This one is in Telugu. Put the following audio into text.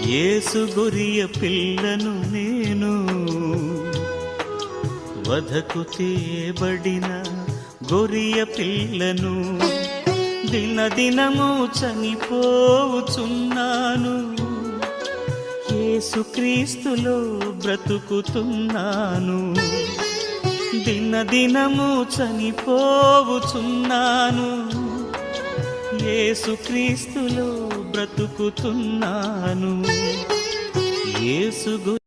ఏసు గొరియ పిల్లను నేను వధకు తేబడిన గొరియ పిల్లను దినదినము చనిపోవుచున్నాను. యేసుక్రీస్తులో బ్రతుకుతున్నాను. దినదినము చనిపోవుచున్నాను. యేసుక్రీస్తులో బ్రతుకుతున్నాను. యేసు గు-